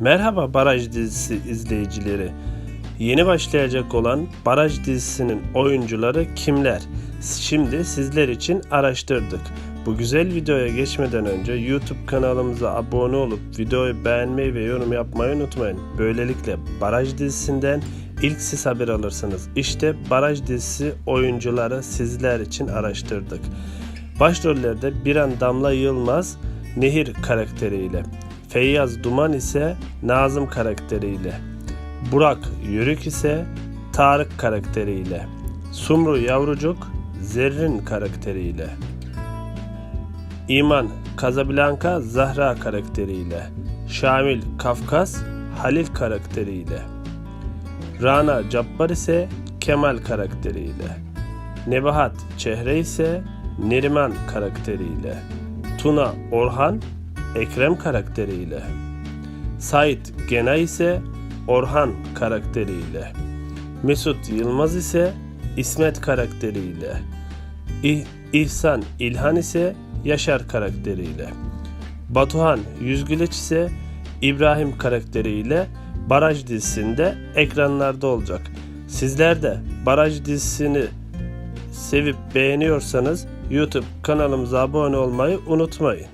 Merhaba Baraj dizisi izleyicileri. Yeni başlayacak olan Baraj dizisinin oyuncuları kimler? Şimdi sizler için araştırdık. Bu güzel videoya geçmeden önce YouTube kanalımıza abone olup videoyu beğenmeyi ve yorum yapmayı unutmayın. Böylelikle Baraj dizisinden ilk siz haber alırsınız. İşte Baraj dizisi oyuncuları sizler için araştırdık. Başrollerde Biran Damla Yılmaz Nehir karakteriyle, Feyyaz Duman ise Nazım karakteriyle, Burak Yörük ise Tarık karakteriyle, Sumru Yavrucuk Zerrin karakteriyle, İman Casablanca Zahra karakteriyle, Şamil Kafkas Halil karakteriyle, Rana Cabbar ise Kemal karakteriyle, Nebahat Çehre ise Neriman karakteriyle, Tuna Orhan Ekrem karakteriyle, Sait Genay ise Orhan karakteriyle, Mesut Yılmaz ise İsmet karakteriyle, İh- İhsan İlhan ise Yaşar karakteriyle, Batuhan Yüzgüleç ise İbrahim karakteriyle Baraj dizisinde ekranlarda olacak. Sizler de Baraj dizisini sevip beğeniyorsanız YouTube kanalımıza abone olmayı unutmayın.